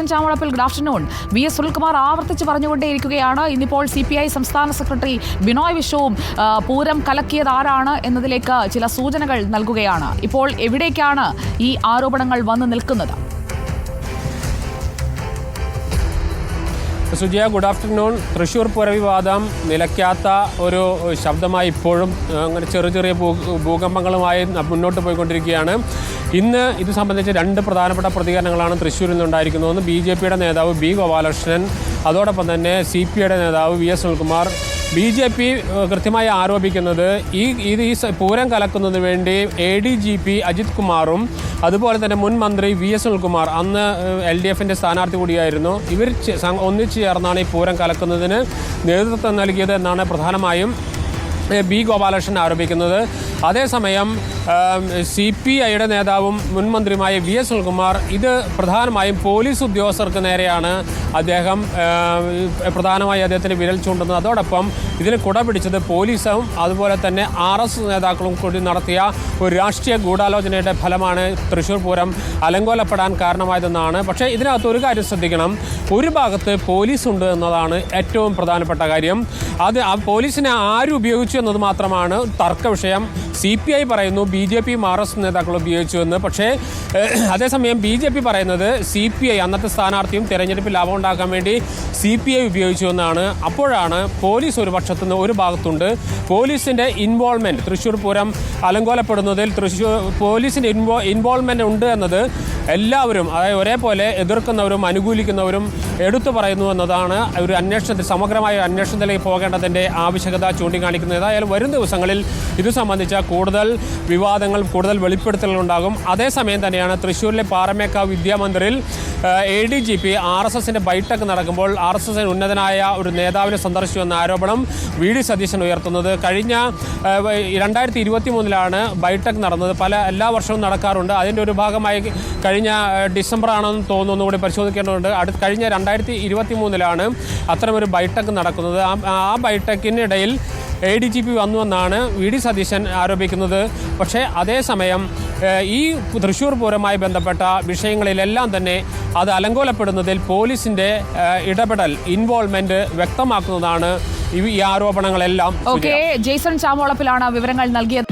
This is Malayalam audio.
Jaison Chamalappil good afternoon. V S Sunilkumar ആവർത്തിച്ച് പറഞ്ഞുകൊണ്ടേയിരിക്കുകയാണ്. ഇന്നിപ്പോൾ സി പി ഐ സംസ്ഥാന സെക്രട്ടറി ബിനോയ് വിശ്വവും പൂരം കലക്കിയത് ആരാണ് എന്നതിലേക്ക് ചില സൂചനകൾ നൽകുകയാണ്. ഇപ്പോൾ എവിടേക്കാണ് ഈ ആരോപണങ്ങൾ വന്നു നിൽക്കുന്നത്? Sujiya good afternoon. തൃശ്ശൂർ പുരവിവാദം നിലയ്ക്കാത്ത ഒരു ശബ്ദമായി ഇപ്പോഴും അങ്ങനെ ചെറിയ ചെറിയ ഭൂകമ്പങ്ങളുമായി മുന്നോട്ട് പോയിക്കൊണ്ടിരിക്കുകയാണ്. ഇന്ന് ഇത് സംബന്ധിച്ച് രണ്ട് പ്രധാനപ്പെട്ട പ്രതികരണങ്ങളാണ് തൃശ്ശൂരിൽ നിന്നുണ്ടായിരിക്കുന്നത്. ഒന്ന് ബി ജെ പിയുടെ നേതാവ് ബി ഗോപാലകൃഷ്ണൻ അതോടൊപ്പം തന്നെ സി പി ഐയുടെ നേതാവ് V S Sunilkumar. B J P കൃത്യമായി ആരോപിക്കുന്നത് ഈ ഇത് ഈ പൂരം കലക്കുന്നതിന് വേണ്ടി A D G P Ajith കുമാറും അതുപോലെ തന്നെ മുൻ മന്ത്രി വി എസ് സുനിൽകുമാർ അന്ന് എൽ ഡി എഫിന്റെ സ്ഥാനാർത്ഥി കൂടിയായിരുന്നു. ഇവർ ഒന്നിച്ചു ചേർന്നാണ് ഈ പൂരം കലക്കുന്നതിന് നേതൃത്വം നൽകിയത് എന്നാണ് പ്രധാനമായും ബി ഗോപാലകൃഷ്ണൻ ആരോപിക്കുന്നത്. അതേസമയം സി പി ഐയുടെ നേതാവും മുൻ മന്ത്രിയുമായ വി എസ് സുനിൽകുമാർ ഇത് പ്രധാനമായും പോലീസ് ഉദ്യോഗസ്ഥർക്ക് നേരെയാണ് അദ്ദേഹം പ്രധാനമായും പ്രധാനമായി അദ്ദേഹത്തിന് വിരൽ ചൂണ്ടുന്നത്. അതോടൊപ്പം ഇതിന് കുട പിടിച്ചത് പോലീസും അതുപോലെ തന്നെ ആർ എസ് നേതാക്കളും കൂടി നടത്തിയ ഒരു രാഷ്ട്രീയ ഗൂഢാലോചനയുടെ ഫലമാണ് തൃശ്ശൂർ പൂരം അലങ്കോലപ്പെടാൻ കാരണമായതെന്നാണ്. പക്ഷേ ഇതിനകത്ത് ഒരു കാര്യം ശ്രദ്ധിക്കണം. ഒരു ഭാഗത്ത് പോലീസ് ഉണ്ട് എന്നതാണ് ഏറ്റവും പ്രധാനപ്പെട്ട കാര്യം. അത് ആ പോലീസിനെ ആര് ഉപയോഗിച്ചു എന്നത് മാത്രമാണ് തർക്ക വിഷയം. സി പി ഐ പറയുന്നു ബി ജെ പിയും ആർ എസ് നേതാക്കൾ ഉപയോഗിച്ചുവെന്ന് പക്ഷേ അതേസമയം ബി ജെ പി പറയുന്നത് സി പി ഐ അന്നത്തെ സ്ഥാനാർത്ഥിയും തെരഞ്ഞെടുപ്പിൽ ലാഭം ഉണ്ടാക്കാൻ വേണ്ടി സി പി ഐ ഉപയോഗിച്ചുവെന്നാണ് അപ്പോഴാണ് പോലീസ് ഒരു പക്ഷത്തു നിന്ന് ഒരു ഭാഗത്തുണ്ട്. പോലീസിന്റെ ഇൻവോൾവ്മെന്റ് തൃശ്ശൂർ പൂരം അലങ്കോലപ്പെടുന്നതിൽ തൃശ്ശൂർ പോലീസിന്റെ ഇൻവോ ഇൻവോൾവ്മെന്റ് ഉണ്ട് എന്നത് എല്ലാവരും അതായത് ഒരേപോലെ എതിർക്കുന്നവരും അനുകൂലിക്കുന്നവരും എടുത്തു പറയുന്നു എന്നതാണ് ഒരു അന്വേഷണത്തിൽ സമഗ്രമായ അന്വേഷണത്തിലേക്ക് പോകേണ്ടതിന്റെ ആവശ്യകത ചൂണ്ടിക്കാണിക്കുന്നത്. ഏതായാലും വരും ദിവസങ്ങളിൽ ഇത് സംബന്ധിച്ച കൂടുതൽ വിവാദങ്ങൾ കൂടുതൽ വെളിപ്പെടുത്തലുകൾ ഉണ്ടാകും. അതേസമയം തന്നെയാണ് തൃശ്ശൂരിലെ Paramekkavu വിദ്യാമന്ദിറിൽ A D G P R S എസിന്റെ ബൈഠക്ക് നടക്കുമ്പോൾ ആർ എസ് എസിന് ഉന്നതനായ ഒരു നേതാവിനെ സന്ദർശിച്ചു എന്ന ആരോപണം വി ഡി സതീശൻ ഉയർത്തുന്നത്. കഴിഞ്ഞ രണ്ടായിരത്തി ഇരുപത്തി മൂന്നിലാണ് ബൈഠക്ക് നടന്നത്. പല എല്ലാ വർഷവും നടക്കാറുണ്ട്. അതിന്റെ ഒരു ഭാഗമായി കഴിഞ്ഞ ഡിസംബർ ആണെന്ന് തോന്നുന്നു. കൂടി പരിശോധിക്കേണ്ടതുണ്ട്. അടുത്ത കഴിഞ്ഞ രണ്ടായിരത്തി ഇരുപത്തി മൂന്നിലാണ് അത്തരമൊരു ബൈടെക് നടക്കുന്നത്. ആ ബൈടെക്കിനിടയിൽ എ ഡി ജി പി വന്നുവെന്നാണ് വി ഡി സതീശൻ ആരോപിക്കുന്നത്. പക്ഷേ അതേസമയം ഈ തൃശ്ശൂർ പൂരമായി ബന്ധപ്പെട്ട വിഷയങ്ങളിലെല്ലാം തന്നെ അത് അലങ്കോലപ്പെടുന്നതിൽ പോലീസിന്റെ ഇടപെടൽ ഇൻവോൾവ്മെന്റ് വ്യക്തമാക്കുന്നതാണ് ഈ ആരോപണങ്ങളെല്ലാം. ഓക്കെ ജെയ്സൺ ചാമോളപ്പിലാണ് വിവരങ്ങൾ നൽകിയത്.